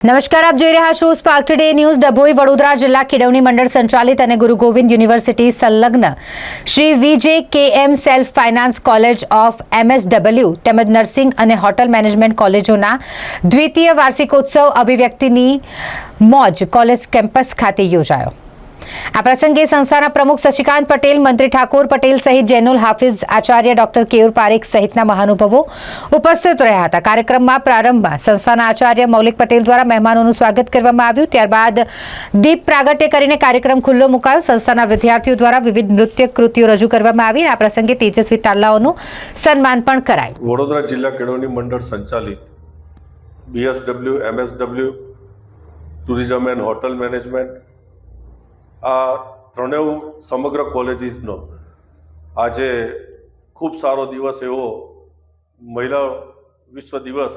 નમસ્કાર, આપ જોઈ રહ્યા છો spark today news Dabhoi Vadodara જિલ્લા ખેડવણી મંડળ સંચાલિત અને ગુરુ ગોવિંદ યુનિવર્સિટી સંલગ્ન Shri V J K M self finance college of MSW તેમજ નર્સિંગ અને હોટલ મેનેજમેન્ટ કોલેજોના દ્વિતીય વાર્ષિકોત્સવ અભિવ્યક્તિની મોજ કોલેજ કેમ્પસ ખાતે યોજાયો. આ પ્રસંગે સંસ્થાના પ્રમુખ શશિકાંત પટેલ, મંત્રી ઠાકોર પટેલ સહિત જૈનુલ હાફિઝ આચાર્ય ડોક્ટર કેયુર પારેખ સહિતના મહાનુભાવો ઉપસ્થિત રહ્યા હતા. કાર્યક્રમમાં પ્રારંભમાં સંસ્થાના આચાર્ય મૌલિક પટેલ દ્વારા મહેમાનોનું સ્વાગત કરવામાં આવ્યું. ત્યારબાદ દીપ પ્રાગટ્ય કરીને કાર્યક્રમ ખુલ્લો મુકાયો. સંસ્થાના વિદ્યાર્થીઓ દ્વારા વિવિધ નૃત્ય કૃતિઓ રજૂ કરવામાં આવી આ પ્રસંગે તેજસ્વી તાલાઓનું સન્માન પણ કરાયું. વડોદરા જિલ્લા કેળવણી મંડળ સંચાલિત BSW MSW tourism and hotel management આ ત્રણેય સમગ્ર કોલેજીસનો આજે ખૂબ સારો દિવસ એવો મહિલા વિશ્વ દિવસ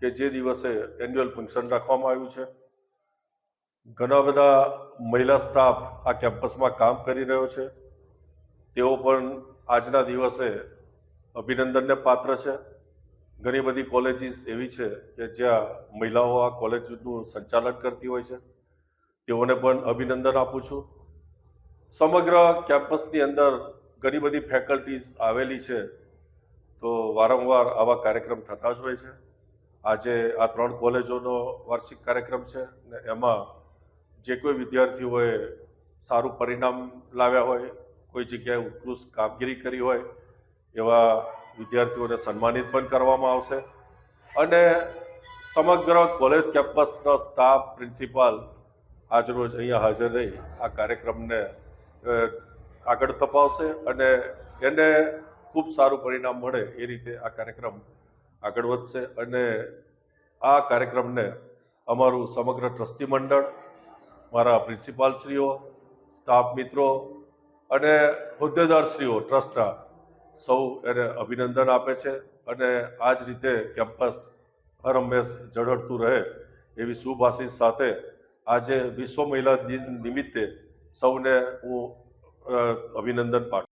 કે જે દિવસે એન્યુઅલ ફંક્શન રાખવામાં આવ્યું છે. ઘણા બધા મહિલા સ્ટાફ આ કેમ્પસમાં કામ કરી રહ્યો છે. તેઓ પણ આજના દિવસે અભિનંદનને પાત્ર છે. ઘણી બધી કોલેજીસ એવી છે કે જ્યાં મહિલાઓ આ કોલેજનું સંચાલન કરતી હોય છે. તેઓને પણ અભિનંદન આપું છું. સમગ્ર કેમ્પસની અંદર ઘણી બધી ફેકલ્ટીઝ આવેલી છે. તો વારંવાર આવા કાર્યક્રમ થતા જ હોય છે. આજે આ ત્રણ કોલેજોનો વાર્ષિક કાર્યક્રમ છે ને એમાં જે કોઈ વિદ્યાર્થીઓએ સારું પરિણામ લાવ્યા હોય, કોઈ જગ્યાએ ઉત્કૃષ્ટ કામગીરી કરી હોય, એવા વિદ્યાર્થીઓને સન્માનિત પણ કરવામાં આવશે. અને સમગ્ર કોલેજ કેમ્પસનો સ્ટાફ, પ્રિન્સિપાલ આજરોજ અહીંયા હાજર રહી આ કાર્યક્રમને આગળ તપાવશે અને એને ખૂબ સારું પરિણામ મળે એ રીતે આ કાર્યક્રમ આગળ વધશે અને આ કાર્યક્રમને અમારું સમગ્ર ટ્રસ્ટી મંડળ, મારા પ્રિન્સિપાલશ્રીઓ, સ્ટાફ મિત્રો અને હોદ્દેદારશ્રીઓ ટ્રસ્ટના સૌ એને અભિનંદન આપે છે અને આ જ રીતે કેમ્પસ હર હંમેશ ઝળહળતું રહે એવી શુભ આશીષ સાથે આજે વિશ્વ મહિલા દિન નિમિત્તે સૌને હું અભિનંદન પાઠવું